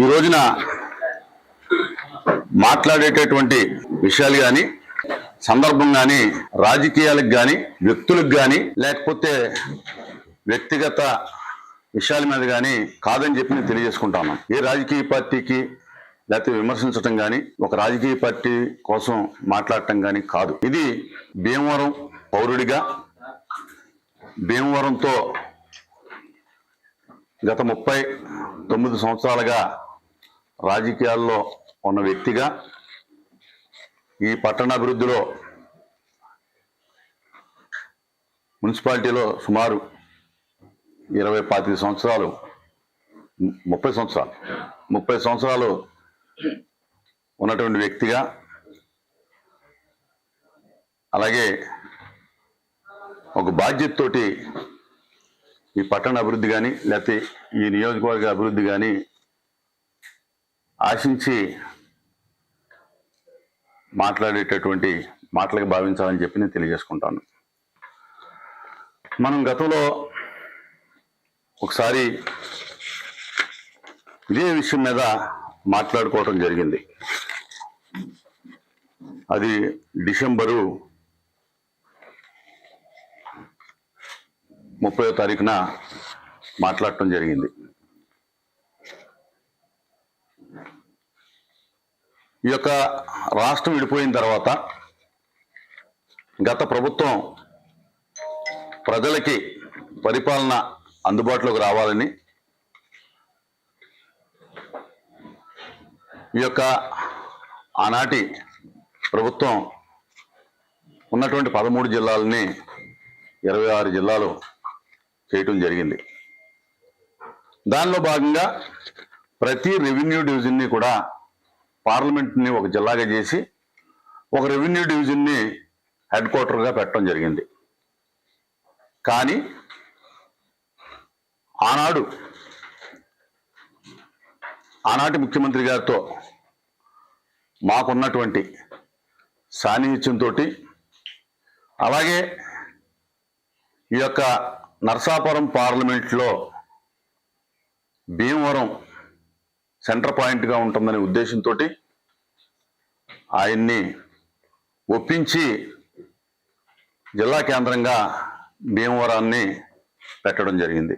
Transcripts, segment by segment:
ఈ రోజున మాట్లాడేటటువంటి విషయాలు కానీ సందర్భం కానీ రాజకీయాలకు కానీ వ్యక్తులకు కానీ లేకపోతే వ్యక్తిగత విషయాల మీద కానీ కాదని చెప్పి నేను తెలియజేసుకుంటాను. ఏ రాజకీయ పార్టీకి లేకపోతే విమర్శించటం కానీ ఒక రాజకీయ పార్టీ కోసం మాట్లాడటం కానీ కాదు. ఇది భీమవరం పౌరుడిగా భీమవరంతో గత ముప్పై తొమ్మిది సంవత్సరాలుగా రాజకీయాల్లో ఉన్న వ్యక్తిగా ఈ పట్టణాభివృద్ధిలో మున్సిపాలిటీలో సుమారు ఇరవై పాతిక సంవత్సరాలు ముప్పై సంవత్సరాలు ముప్పై సంవత్సరాలు ఉన్నటువంటి వ్యక్తిగా అలాగే ఒక బాధ్యతతోటి ఈ పట్టణ అభివృద్ధి కానీ లేకపోతే ఈ నియోజకవర్గ అభివృద్ధి కానీ ఆశించి మాట్లాడేటటువంటి మాటలకు భావించాలని చెప్పి నేను తెలియజేసుకుంటాను. మనం గతంలో ఒకసారి ఇదే విషయం మీద మాట్లాడుకోవటం జరిగింది. అది డిసెంబరు ముప్పై తారీఖున మాట్లాడటం జరిగింది. ఈ యొక్క రాష్ట్రం విడిపోయిన తర్వాత గత ప్రభుత్వం ప్రజలకి పరిపాలన అందుబాటులోకి రావాలని ఈ యొక్క ఆనాటి ప్రభుత్వం ఉన్నటువంటి పదమూడు జిల్లాలని ఇరవై ఆరు జిల్లాలు చేయటం జరిగింది. దానిలో భాగంగా ప్రతి రెవెన్యూ డివిజన్ని కూడా పార్లమెంట్ని ఒక జిల్లాగా చేసి ఒక రెవెన్యూ డివిజన్ని హెడ్ క్వార్టర్గా పెట్టడం జరిగింది. కానీ ఆనాడు ఆనాటి ముఖ్యమంత్రి గారితో మాకున్నటువంటి సాన్నిహిత్యంతో అలాగే ఈ యొక్క నర్సాపురం పార్లమెంట్లో భీమవరం సెంటర్ పాయింట్గా ఉంటుందనే ఉద్దేశంతో ఆయన్ని ఒప్పించి జిల్లా కేంద్రంగా భీమవరాన్ని పెట్టడం జరిగింది.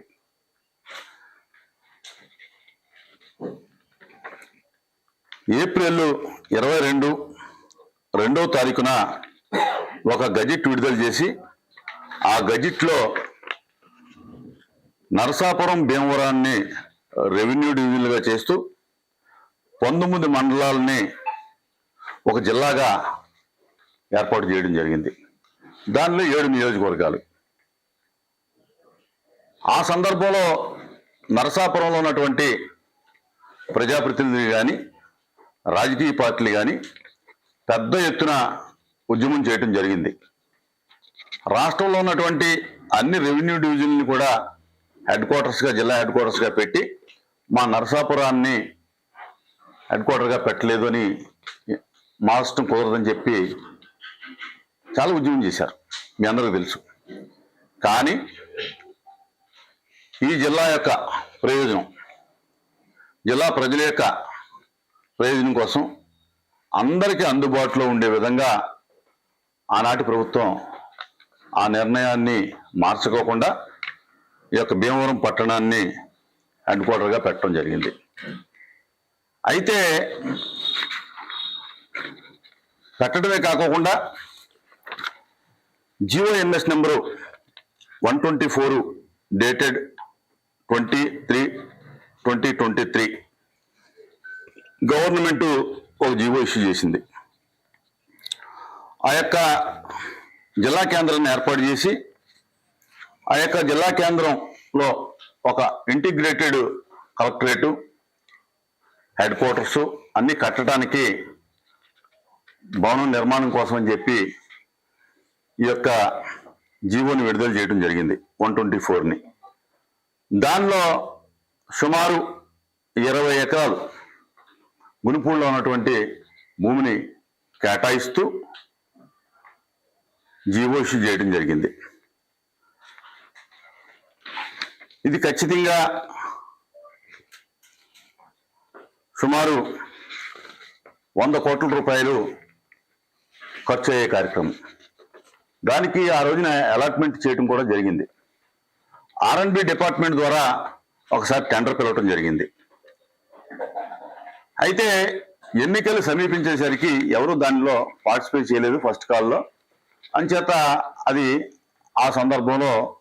ఏప్రిల్ ఇరవై రెండు రెండవ తారీఖున ఒక గజెట్ విడుదల చేసి ఆ గజెట్లో నరసాపురం భీమవరాన్ని రెవెన్యూ డివిజన్లుగా చేస్తూ పంతొమ్మిది మండలాలని ఒక జిల్లాగా ఏర్పాటు చేయడం జరిగింది. దానిలో ఏడు నియోజకవర్గాలు. ఆ సందర్భంలో నరసాపురంలో ఉన్నటువంటి ప్రజాప్రతినిధులు కానీ రాజకీయ పార్టీలు కానీ పెద్ద ఎత్తున ఉద్యమం చేయటం జరిగింది. రాష్ట్రంలో ఉన్నటువంటి అన్ని రెవెన్యూ డివిజన్లు కూడా హెడ్ క్వార్టర్స్గా జిల్లా హెడ్ క్వార్టర్స్గా పెట్టి మా నరసాపురాన్ని హెడ్ క్వార్టర్గా పెట్టలేదు అని మార్చడం కుదరదని చెప్పి చాలా ఉద్యమం చేశారు. మీ అందరికీ తెలుసు. కానీ ఈ జిల్లా యొక్క ప్రయోజనం జిల్లా ప్రజల యొక్క ప్రయోజనం కోసం అందరికీ అందుబాటులో ఉండే విధంగా ఆనాటి ప్రభుత్వం ఆ నిర్ణయాన్ని మార్చుకోకుండా ఈ యొక్క భీమవరం పట్టణాన్ని హెడ్ క్వార్టర్గా పెట్టడం జరిగింది. అయితే పెట్టడమే కాకోకుండా GO MS number one twenty four dated twenty three twenty twenty three government ఒక జీవో ఇష్యూ చేసింది. ఆ యొక్క జిల్లా కేంద్రాన్ని ఏర్పాటు చేసి ఆ యొక్క జిల్లా కేంద్రంలో ఒక ఇంటిగ్రేటెడ్ కలెక్టరేటు హెడ్ క్వార్టర్స్ అన్నీ కట్టడానికి భవనం నిర్మాణం కోసం అని చెప్పి ఈ యొక్క జీవోని విడుదల చేయడం జరిగింది వన్ ట్వంటీ ఫోర్ని దానిలో సుమారు ఇరవై ఎకరాలు గునిపూడిలో ఉన్నటువంటి భూమిని కేటాయిస్తూ జీవో ఇష్యూ చేయడం జరిగింది. ఇది ఖచ్చితంగా సుమారు వంద కోట్ల రూపాయలు ఖర్చు అయ్యే కార్యక్రమం. దానికి ఆ రోజున అలాట్మెంట్ చేయడం కూడా జరిగింది. ఆర్ఎండ్బి డిపార్ట్మెంట్ ద్వారా ఒకసారి టెండర్ పిలవటం జరిగింది. అయితే ఎన్నికలు సమీపించేసరికి ఎవరు దానిలో పార్టిసిపేట్ చేయలేదు ఫస్ట్ కాల్లో. అంచేత అది ఆ సందర్భంలో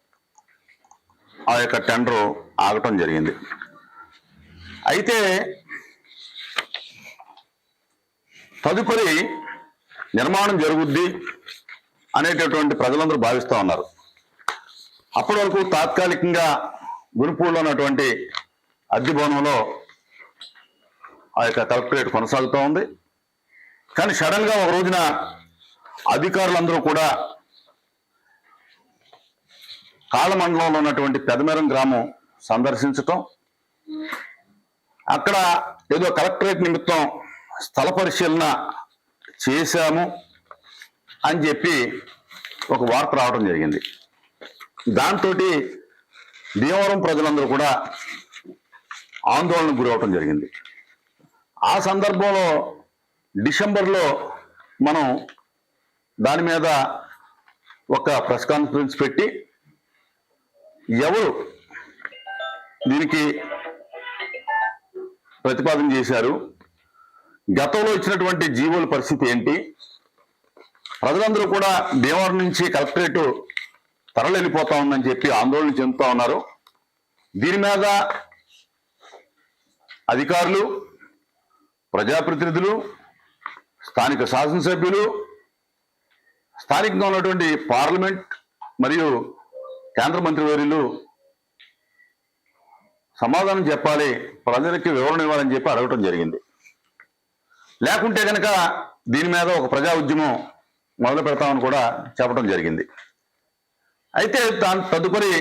ఆ యొక్క టెండర్ ఆగటం జరిగింది. అయితే తదుపరి నిర్మాణం జరుగుద్ది అనేటటువంటి ప్రజలందరూ భావిస్తూ ఉన్నారు. అప్పటి వరకు తాత్కాలికంగా గురుపూర్లో ఉన్నటువంటి అద్దె భవనంలో ఆ యొక్క కలెక్టరేట్ కొనసాగుతూ ఉంది. కానీ సడన్గా ఒక రోజున అధికారులందరూ కూడా కాళమండలంలో ఉన్నటువంటి పెదమెరం గ్రామం సందర్శించటం. అక్కడ ఏదో కలెక్టరేట్ నిమిత్తం స్థల పరిశీలన చేశాము అని చెప్పి ఒక వార్త రావడం జరిగింది. దాంతో భీమవరం ప్రజలందరూ కూడా ఆందోళనకు గురవటం జరిగింది. ఆ సందర్భంలో డిసెంబర్లో మనం దాని మీద ఒక ప్రెస్ కాన్ఫరెన్స్ పెట్టి ఎవరు దీనికి ప్రతిపాదన చేశారు? గతంలో ఇచ్చినటువంటి జీవోల పరిస్థితి ఏంటి? ప్రజలందరూ కూడా భీమవరం నుంచి కలెక్టరేట్ తరలిపోతా ఉందని చెప్పి ఆందోళన చెందుతా ఉన్నారు. దీని మీద అధికారులు ప్రజాప్రతినిధులు స్థానిక శాసనసభ్యులు స్థానికంగా ఉన్నటువంటి పార్లమెంట్ మరియు కేంద్ర మంత్రివర్యులు సమాధానం చెప్పాలి ప్రజలకి వివరణ ఇవ్వాలని చెప్పి అడగటం జరిగింది. లేకుంటే కనుక దీని మీద ఒక ప్రజా ఉద్యమం మొదలు పెడతామని కూడా చెప్పడం జరిగింది. అయితే దాని తదుపరి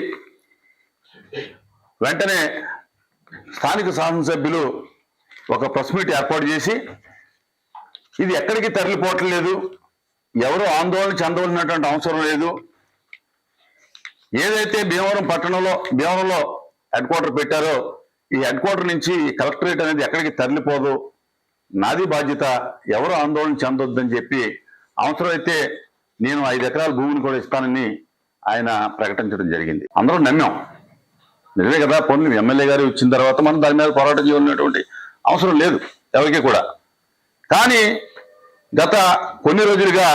వెంటనే స్థానిక శాసనసభ్యులు ఒక ప్రెస్ మీట్ ఏర్పాటు చేసి ఇది ఎక్కడికి తరలిపోవటం లేదు ఎవరు ఆందోళన చెందవలసినటువంటి అవసరం లేదు ఏదైతే భీమవరం పట్టణంలో భీమవరంలో హెడ్ క్వార్టర్ పెట్టారో ఈ హెడ్ క్వార్టర్ నుంచి కలెక్టరేట్ అనేది ఎక్కడికి తరలిపోదు. నాది బాధ్యత ఎవరు ఆందోళన చెందొద్దని చెప్పి అవసరమైతే నేను ఐదు ఎకరాల భూమిని కూడా ఇస్తానని ఆయన ప్రకటించడం జరిగింది. అందరూ నమ్మాం. నిజమే కదా పొన్ను ఎమ్మెల్యే గారు ఇచ్చిన తర్వాత మనం దాని మీద పోరాటం చేయనటువంటి అవసరం లేదు ఎవరికి కూడా. కానీ గత కొన్ని రోజులుగా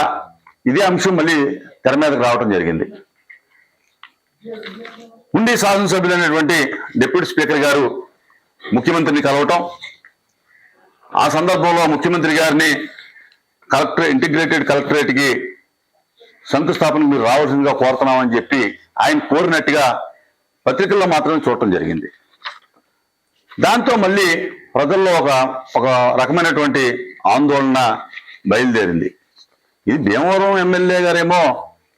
ఇదే అంశం మళ్ళీ తెర మీదకి రావడం జరిగింది. ఉండి శాసనసభ్యులైనటువంటి డిప్యూటీ స్పీకర్ గారు ముఖ్యమంత్రిని కలవటం ఆ సందర్భంలో ముఖ్యమంత్రి గారిని కలెక్టర్ ఇంటిగ్రేటెడ్ కలెక్టరేట్కి శంకుస్థాపన మీరు రావాల్సిందిగా కోరుతున్నామని చెప్పి ఆయన కోరినట్టుగా పత్రికల్లో మాత్రమే చూడటం జరిగింది. దాంతో మళ్ళీ ప్రజల్లో ఒక ఒక రకమైనటువంటి ఆందోళన బయలుదేరింది. ఇది భీమవరం ఎమ్మెల్యే గారేమో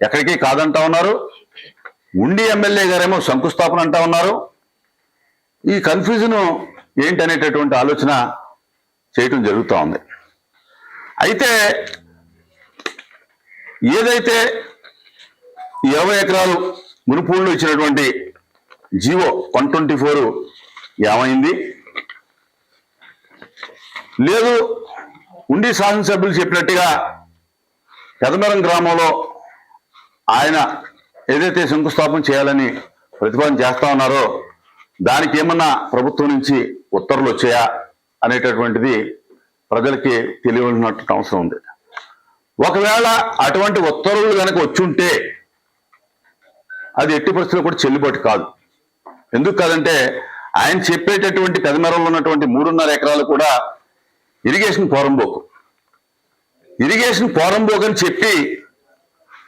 ఎక్కడికి కాదంటా ఉన్నారు. ఉండి ఎమ్మెల్యే గారేమో శంకుస్థాపన అంటా ఉన్నారు. ఈ కన్ఫ్యూజన్ ఏంటనేటటువంటి ఆలోచన చేయటం జరుగుతూ ఉంది. అయితే ఏదైతే ఇరవై ఎకరాలు మునుపూళ్ళు ఇచ్చినటువంటి జీవో వన్ ట్వంటీ ఫోర్ ఏమైంది? లేదు ఉండి శాసనసభ్యులు చెప్పినట్టుగా పెదమరం గ్రామంలో ఆయన ఏదైతే శంకుస్థాపన చేయాలని ప్రతిపాదన చేస్తా ఉన్నారో దానికి ఏమన్నా ప్రభుత్వం నుంచి ఉత్తర్వులు వచ్చాయా అనేటటువంటిది ప్రజలకి తెలియవలసినటువంటి అవసరం ఉంది. ఒకవేళ అటువంటి ఉత్తర్వులు కనుక వచ్చుంటే అది ఎట్టి పరిస్థితుల్లో కూడా చెల్లుబాటు కాదు. ఎందుకు కాదంటే ఆయన చెప్పేటటువంటి పెదమెరంలో ఉన్నటువంటి మూడున్నర ఎకరాలు కూడా ఇరిగేషన్ పోరంబోకు ఇరిగేషన్ పోరంబోకు అని చెప్పి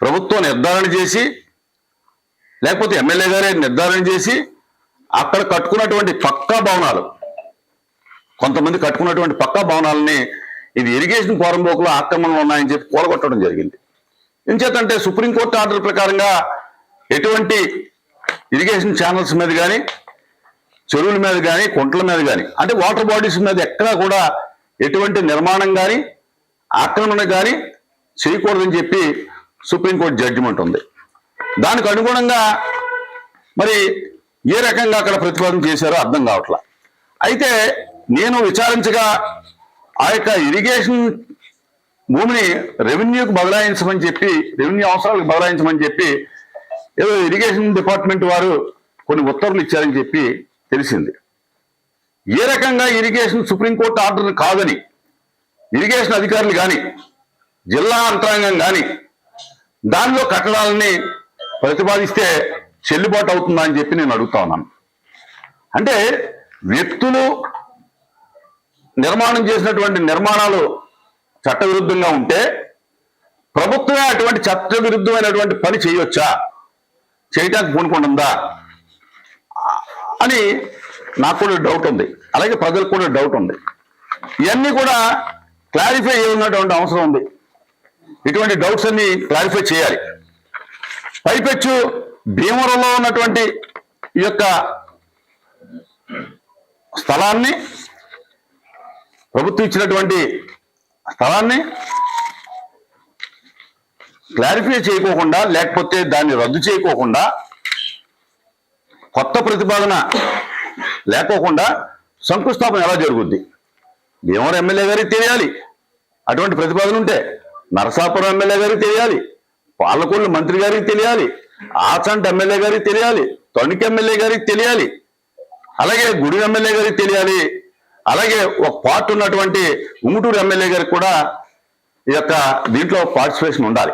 ప్రభుత్వం నిర్ధారణ చేసి లేకపోతే ఎమ్మెల్యే గారే నిర్ధారణ చేసి అక్కడ కట్టుకున్నటువంటి పక్కా భవనాలు కొంతమంది కట్టుకున్నటువంటి పక్కా భవనాలని ఇది ఇరిగేషన్ కోరంబోకులో ఆక్రమణలు ఉన్నాయని చెప్పి కూలగొట్టడం జరిగింది. ఎంచేతంటే సుప్రీంకోర్టు ఆర్డర్ ప్రకారంగా ఎటువంటి ఇరిగేషన్ ఛానల్స్ మీద కానీ చెరువుల మీద కానీ కుంటల మీద కానీ అంటే వాటర్ బాడీస్ మీద ఎక్కడా కూడా ఎటువంటి నిర్మాణం కానీ ఆక్రమణ కానీ చేయకూడదని చెప్పి సుప్రీంకోర్టు జడ్జిమెంట్ ఉంది. దానికి అనుగుణంగా మరి ఏ రకంగా అక్కడ ప్రతిపాదన చేశారో అర్థం కావట్లా. అయితే నేను విచారించగా ఆ యొక్క ఇరిగేషన్ భూమిని రెవెన్యూకి బదలాయించమని చెప్పి రెవెన్యూ అవసరాలకు బదలాయించమని చెప్పి ఏదో ఇరిగేషన్ డిపార్ట్మెంట్ వారు కొన్ని ఉత్తర్వులు ఇచ్చారని చెప్పి తెలిసింది. ఏ రకంగా ఇరిగేషన్ సుప్రీంకోర్టు ఆర్డర్ కాదని ఇరిగేషన్ అధికారులు కానీ జిల్లా అంతరాంగం కానీ దానిలో కట్టడాలని ప్రతిపాదిస్తే చెల్లుబాటు అవుతుందా అని చెప్పి నేను అడుగుతా ఉన్నాను. అంటే వ్యక్తులు నిర్మాణం చేసినటువంటి నిర్మాణాలు చట్టవిరుద్ధంగా ఉంటే ప్రభుత్వమే అటువంటి చట్టవిరుద్ధమైనటువంటి పని చేయొచ్చా? చేయటానికి పూనుకుంటుందా అని నాకు కూడా డౌట్ ఉంది. అలాగే ప్రజలకు కూడా డౌట్ ఉంది. ఇవన్నీ కూడా క్లారిఫై చేయనటువంటి అవసరం ఉంది. ఇటువంటి డౌట్స్ అన్ని క్లారిఫై చేయాలి. పైపెచ్చు భీమవరంలో ఉన్నటువంటి ఈ యొక్క స్థలాన్ని ప్రభుత్వం ఇచ్చినటువంటి స్థలాన్ని క్లారిఫై చేయకోకుండా లేకపోతే దాన్ని రద్దు చేయకోకుండా కొత్త ప్రతిపాదన లేకోకుండా శంకుస్థాపన ఎలా జరుగుద్ది? భీమవరం ఎమ్మెల్యే గారికి తెలియాలి. అటువంటి ప్రతిపాదన ఉంటే నరసాపురం ఎమ్మెల్యే గారికి తెలియాలి. పాలకొల్లు మంత్రి గారికి తెలియాలి ఆచంట ఎమ్మెల్యే గారికి తెలియాలి తణుకు ఎమ్మెల్యే గారికి తెలియాలి అలాగే గుడి ఎమ్మెల్యే గారికి తెలియాలి అలాగే ఒక పార్ట్ ఉన్నటువంటి ఉంగుటూరు ఎమ్మెల్యే గారికి కూడా ఈ యొక్క దీంట్లో పార్టిసిపేషన్ ఉండాలి.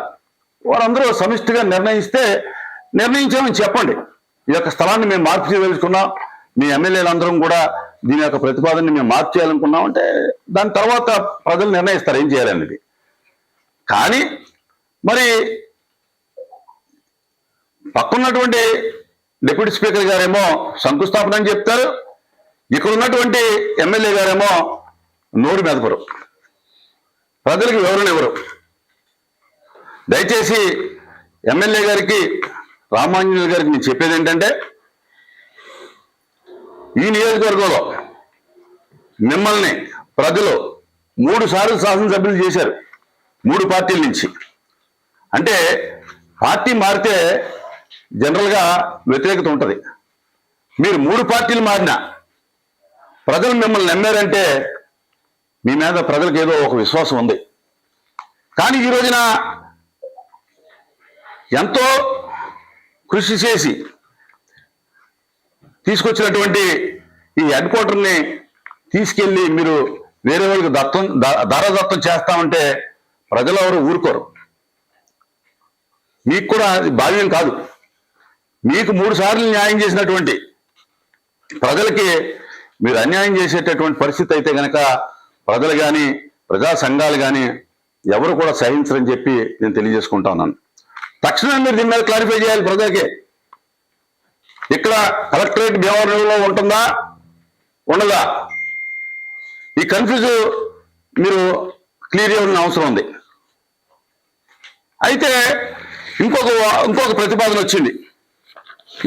వారందరూ సమిష్టిగా నిర్ణయిస్తే నిర్ణయించామని చెప్పండి. ఈ యొక్క స్థలాన్ని మేము మార్పు చేయదలుచుకున్నాం. మీ ఎమ్మెల్యేలందరం కూడా దీని యొక్క ప్రతిపాదనని మేము మార్పు చేయాలనుకున్నాం అంటే దాని తర్వాత ప్రజలు నిర్ణయిస్తారు ఏం చేయాలనేది. కానీ మరి పక్కన్నటువంటి డిప్యూటీ స్పీకర్ గారేమో శంకుస్థాపన అని చెప్తారు. ఇక్కడ ఉన్నటువంటి ఎమ్మెల్యే గారేమో నోరు మెదపరు ప్రజలకు వివరణ ఇవ్వరు. దయచేసి ఎమ్మెల్యే గారికి రామాంజనేయులు గారికి నేను చెప్పేది ఏంటంటే ఈ నియోజకవర్గంలో మిమ్మల్ని ప్రజలు మూడు సార్లు శాసనసభ్యులు చేశారు. మూడు పార్టీల నుంచి. అంటే పార్టీ మారితే జనరల్గా వ్యతిరేకత ఉంటుంది. మీరు మూడు పార్టీలు మారినా ప్రజలు మిమ్మల్ని నమ్మారంటే మీ మీద ప్రజలకు ఏదో ఒక విశ్వాసం ఉంది. కానీ ఈ రోజున ఎంతో కృషి చేసి తీసుకొచ్చినటువంటి ఈ హెడ్ క్వార్టర్ని తీసుకెళ్ళి మీరు వేరే వాళ్ళకి దత్తం ద- చేస్తామంటే ప్రజలు ఎవరు ఊరుకోరు. మీకు కూడా అది భావ్యం కాదు. మీకు మూడు సార్లు న్యాయం చేసినటువంటి ప్రజలకి మీరు అన్యాయం చేసేటటువంటి పరిస్థితి అయితే గనక ప్రజలు కానీ ప్రజా సంఘాలు కానీ ఎవరు కూడా సహించరని చెప్పి నేను తెలియజేసుకుంటా ఉన్నాను. తక్షణం మీరు దీని మీద క్లారిఫై చేయాలి ప్రజలకి. ఇక్కడ కలెక్టరేట్ భీమవరంలో ఉంటుందా? ఉండదా? ఈ కన్ఫ్యూజ్ మీరు క్లియర్ చేయాల్సిన అవసరం ఉంది. అయితే ఇంకొక ఇంకొక ప్రతిపాదన వచ్చింది.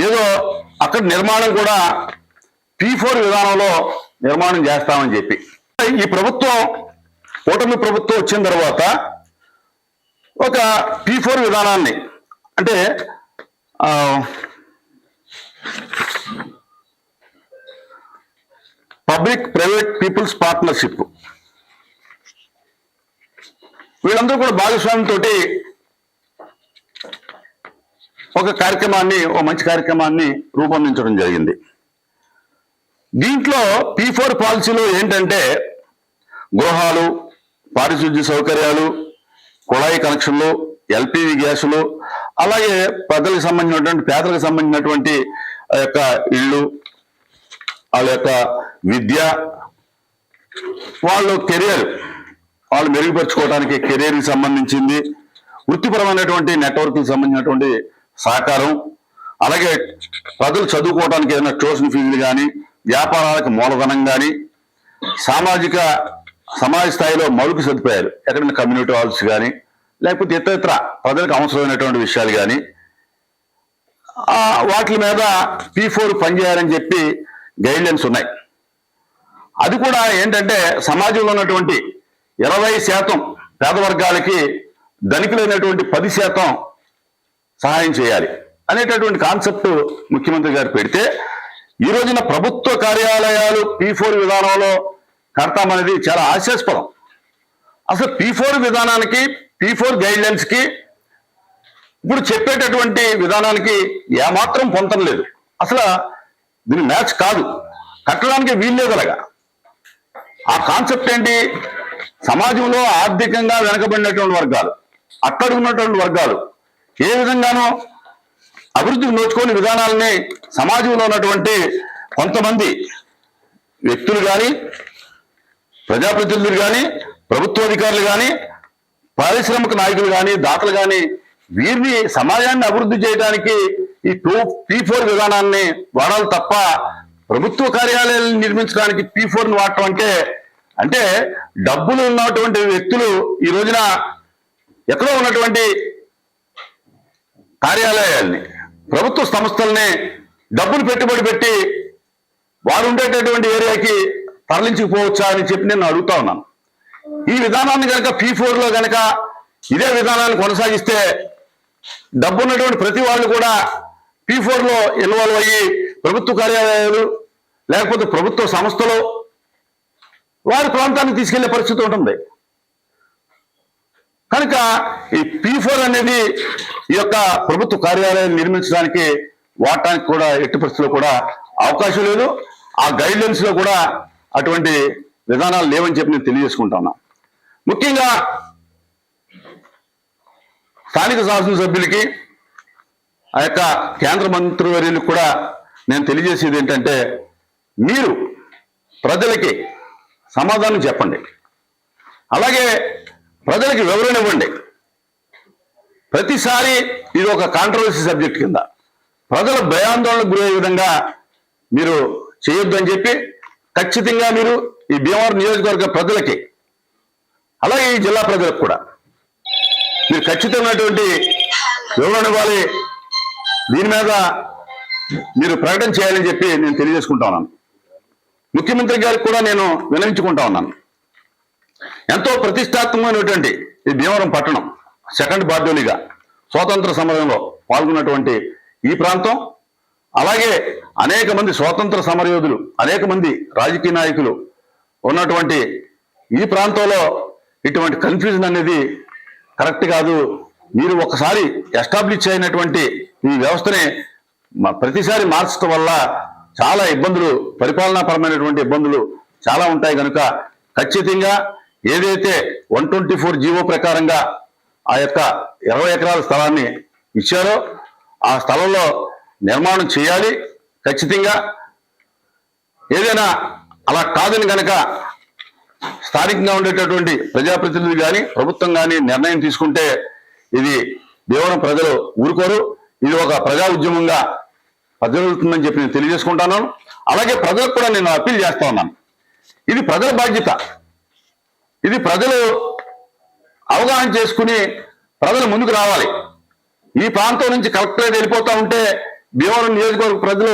ఏదో అక్కడ నిర్మాణం కూడా పీ ఫోర్ విధానంలో నిర్మాణం చేస్తామని చెప్పి. ఈ ప్రభుత్వం కూటమి ప్రభుత్వం వచ్చిన తర్వాత ఒక పీ ఫోర్ విధానాన్ని అంటే పబ్లిక్ ప్రైవేట్ పీపుల్స్ పార్ట్నర్షిప్ వీళ్ళందరూ కూడా భాగస్వామ్యంతో ఒక కార్యక్రమాన్ని ఒక మంచి కార్యక్రమాన్ని రూపొందించడం జరిగింది. దీంట్లో పీ ఫోర్ పాలసీలో ఏంటంటే గృహాలు పారిశుద్ధ్య సౌకర్యాలు కుళాయి కనెక్షన్లు ఎల్పిజి గ్యాసులు అలాగే ప్రజలకు సంబంధించినటువంటి పేదలకు సంబంధించినటువంటి ఆ యొక్క ఇళ్ళు వాళ్ళ యొక్క విద్య వాళ్ళు కెరియర్ వాళ్ళు మెరుగుపరుచుకోవడానికి కెరీర్కి సంబంధించింది వృత్తిపరమైనటువంటి నెట్వర్క్కి సంబంధించినటువంటి సహకారం. అలాగే ప్రజలు చదువుకోవడానికి ఏదైనా ట్యూషన్ ఫీజులు కానీ వ్యాపారాలకు మూలధనం కానీ సామాజిక సమాజ స్థాయిలో మౌలిక సదుపాయాలు ఎక్కడైనా కమ్యూనిటీ హాల్స్ కానీ లేకపోతే ఇతర ఇతర ప్రజలకు అవసరమైనటువంటి విషయాలు కానీ వాటి మీద పీ ఫోర్ పనిచేయాలని చెప్పి గైడ్లైన్స్ ఉన్నాయి. అది కూడా ఏంటంటే సమాజంలో ఉన్నటువంటి ఇరవై శాతం పేద వర్గాలకి ధనికులైనటువంటి పది శాతం సహాయం చేయాలి అనేటటువంటి కాన్సెప్ట్ ముఖ్యమంత్రి గారు పెడితే ఈ రోజున ప్రభుత్వ కార్యాలయాలు పీ ఫోర్ విధానంలో కడతామనేది చాలా ఆశాస్పదం అసలు పీ ఫోర్ విధానానికి పీ ఫోర్ గైడ్లైన్స్కి కి ఇప్పుడు చెప్పేటటువంటి విధానానికి ఏమాత్రం పొంతం లేదు. అసలు దీని మ్యాచ్ కాదు. కట్టడానికి వీల్లేదు అలాగా. ఆ కాన్సెప్ట్ ఏంటి? సమాజంలో ఆర్థికంగా వెనకబడినటువంటి వర్గాలు అక్కడ ఉన్నటువంటి వర్గాలు ఏ విధంగానో అభివృద్ధికి నోచుకోని విధానాలని సమాజంలో ఉన్నటువంటి కొంతమంది వ్యక్తులు కానీ ప్రజాప్రతినిధులు కానీ ప్రభుత్వాధికారులు కానీ పారిశ్రామిక నాయకులు కానీ దాతలు కానీ వీరిని సమాజాన్ని అభివృద్ధి చేయడానికి ఈ టూ పీ ఫోర్ విధానాన్ని వాడాలి తప్ప ప్రభుత్వ కార్యాలయాలను నిర్మించడానికి పీ ఫోర్ని వాడటం అంటే అంటే డబ్బులు ఉన్నటువంటి వ్యక్తులు ఈ రోజున ఎక్కడో ఉన్నటువంటి కార్యాలయాల్ని ప్రభుత్వ సంస్థల్ని డబ్బులు పెట్టుబడి పెట్టి వారు ఉండేటటువంటి ఏరియాకి తరలించుకుపోవచ్చా అని చెప్పి నేను అడుగుతా ఉన్నాను. ఈ విధానాన్ని కనుక పీ ఫోర్లో కనుక ఇదే విధానాన్ని కొనసాగిస్తే డబ్బు ఉన్నటువంటి ప్రతి వాళ్ళు కూడా పీ ఫోర్లో ఇన్వాల్వ్ అయ్యి ప్రభుత్వ కార్యాలయాలు లేకపోతే ప్రభుత్వ సంస్థలు వారి ప్రాంతానికి తీసుకెళ్ళే పరిస్థితి ఉంటుంది. కనుక ఈ పీ ఫోర్ అనేది ఈ యొక్క ప్రభుత్వ కార్యాలయాన్ని నిర్మించడానికి వాడటానికి కూడా ఎట్టి పరిస్థితుల్లో కూడా అవకాశం లేదు. ఆ గైడ్లైన్స్లో కూడా అటువంటి విధానాలు లేవని చెప్పి నేను తెలియజేసుకుంటున్నా ముఖ్యంగా స్థానిక శాసనసభ్యులకి ఆ యొక్క కేంద్ర మంత్రివర్యులకు కూడా నేను తెలియజేసేది ఏంటంటే మీరు ప్రజలకి సమాధానం చెప్పండి. అలాగే ప్రజలకి వివరణ ఇవ్వండి. ప్రతిసారి ఇది ఒక కాంట్రవర్సీ సబ్జెక్ట్ కింద. ప్రజల భయాందోళనకు గురయ్యే విధంగా మీరు చేయొద్దు అని చెప్పి ఖచ్చితంగా మీరు ఈ భీమవరం నియోజకవర్గ ప్రజలకి అలాగే ఈ జిల్లా ప్రజలకు కూడా మీరు ఖచ్చితమైనటువంటి వివరణ ఇవ్వాలి. దీని మీద మీరు ప్రకటన చేయాలని చెప్పి నేను తెలియజేసుకుంటా ఉన్నాను. ముఖ్యమంత్రి గారికి కూడా నేను వినవించుకుంటా ఉన్నాను. ఎంతో ప్రతిష్టాత్మకమైనటువంటి ఈ భీమవరం పట్టణం సెకండ్ బార్డోలిగా స్వాతంత్ర సమరంలో పాల్గొన్నటువంటి ఈ ప్రాంతం. అలాగే అనేక మంది స్వాతంత్ర సమరయోధులు అనేక మంది రాజకీయ నాయకులు ఉన్నటువంటి ఈ ప్రాంతంలో ఇటువంటి కన్ఫ్యూజన్ అనేది కరెక్ట్ కాదు. మీరు ఒకసారి ఎస్టాబ్లిష్ అయినటువంటి ఈ వ్యవస్థని ప్రతిసారి మార్చడం వల్ల చాలా ఇబ్బందులు పరిపాలనాపరమైనటువంటి ఇబ్బందులు చాలా ఉంటాయి. కనుక ఖచ్చితంగా ఏదైతే వన్ ట్వంటీ ఫోర్ జీవో ప్రకారంగా ఆ యొక్క ఇరవై ఎకరాల స్థలాన్ని ఇచ్చారో ఆ స్థలంలో నిర్మాణం చేయాలి. ఖచ్చితంగా ఏదైనా అలా కాదని కనుక స్థానికంగా ఉండేటటువంటి ప్రజాప్రతినిధులు కానీ ప్రభుత్వం కానీ నిర్ణయం తీసుకుంటే ఇది దేవరం ప్రజలు ఊరుకోరు. ఇది ఒక ప్రజా ఉద్యమంగా ప్రజలుతుందని చెప్పి నేను తెలియజేసుకుంటాను. అలాగే ప్రజలకు కూడా నేను అప్పీల్ చేస్తా ఉన్నాను. ఇది ప్రజల బాధ్యత. ఇది ప్రజలు అవగాహన చేసుకుని ప్రజలు ముందుకు రావాలి. ఈ ప్రాంతం నుంచి కలెక్టరేట్ వెళ్ళిపోతూ ఉంటే భీమవరం నియోజకవర్గ ప్రజలు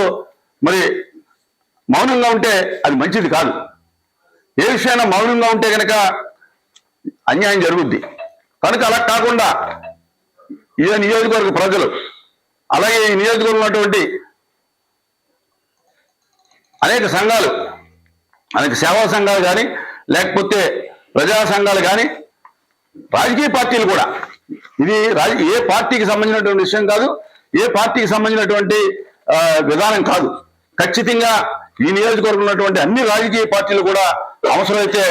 మరి మౌనంగా ఉంటే అది మంచిది కాదు. ఏ విషయాన్ని మౌనంగా ఉంటే కనుక అన్యాయం జరుగుద్ది. కనుక అలా కాకుండా ఈ నియోజకవర్గ ప్రజలు అలాగే ఈ నియోజకవర్గంలో ఉన్నటువంటి అనేక సంఘాలు అనేక సేవా సంఘాలు కానీ లేకపోతే ప్రజా సంఘాలు కానీ రాజకీయ పార్టీలు కూడా. ఇది ఏ పార్టీకి సంబంధించినటువంటి విషయం కాదు ఏ పార్టీకి సంబంధించినటువంటి విధానం కాదు. ఖచ్చితంగా ఈ నియోజకవర్గంలో ఉన్నటువంటి అన్ని రాజకీయ పార్టీలు కూడా అవసరమైతే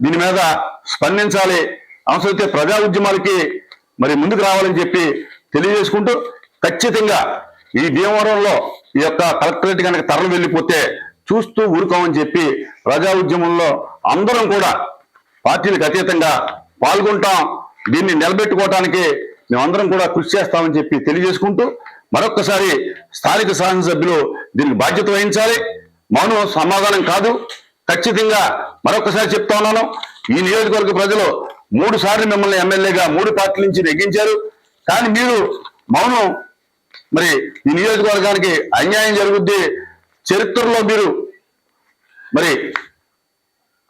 దీని మీద స్పందించాలి. అవసరమైతే ప్రజా ఉద్యమాలకి మరి ముందుకు రావాలని చెప్పి తెలియజేసుకుంటూ ఖచ్చితంగా ఈ భీమవరంలో ఈ యొక్క కలెక్టరేట్ కనుక తరలి వెళ్ళిపోతే చూస్తూ ఊరుకోమని చెప్పి ప్రజా ఉద్యమంలో అందరం కూడా పార్టీలకు అతీతంగా పాల్గొంటాం. దీన్ని నిలబెట్టుకోవటానికి మేమందరం కూడా కృషి చేస్తామని చెప్పి తెలియజేసుకుంటూ మరొక్కసారి స్థానిక శాసనసభ్యులు దీనికి బాధ్యత వహించాలి. మౌనం సమాధానం కాదు. ఖచ్చితంగా మరొకసారి చెప్తా ఉన్నాను. ఈ నియోజకవర్గ ప్రజలు మూడు సార్లు మిమ్మల్ని ఎమ్మెల్యేగా మూడు పార్టీల నుంచి నెగ్గించారు. కానీ మీరు మౌనం మరి ఈ నియోజకవర్గానికి అన్యాయం జరుగుద్ది. చరిత్రలో మీరు మరి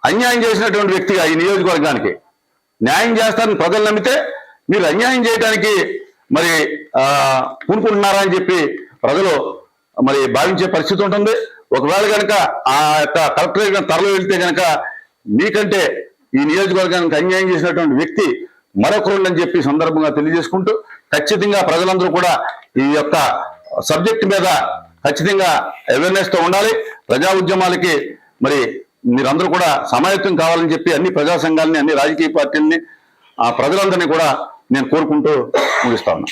అన్యాయం చేసినటువంటి వ్యక్తిగా ఈ నియోజకవర్గానికి న్యాయం చేస్తారని ప్రజలు నమ్మితే మీరు అన్యాయం చేయడానికి మరి ఆ, పూనుకుంటున్నారా అని చెప్పి ప్రజలు మరి భావించే పరిస్థితి ఉంటుంది. ఒకవేళ కనుక ఆ యొక్క కలెక్టరేట్ తరలి వెళ్తే కనుక మీకంటే ఈ నియోజకవర్గానికి అన్యాయం చేసినటువంటి వ్యక్తి మరొకరు అని చెప్పి సందర్భంగా తెలియజేసుకుంటూ ఖచ్చితంగా ప్రజలందరూ కూడా ఈ యొక్క సబ్జెక్ట్ మీద ఖచ్చితంగా అవేర్నెస్తో ఉండాలి. ప్రజా ఉద్యమాలకి మరి మీరందరూ కూడా సమాయత్తం కావాలని చెప్పి అన్ని ప్రజా సంఘాలని అన్ని రాజకీయ పార్టీలని ఆ ప్రజలందరినీ కూడా నేను కోరుకుంటూ ముగిస్తా ఉన్నా.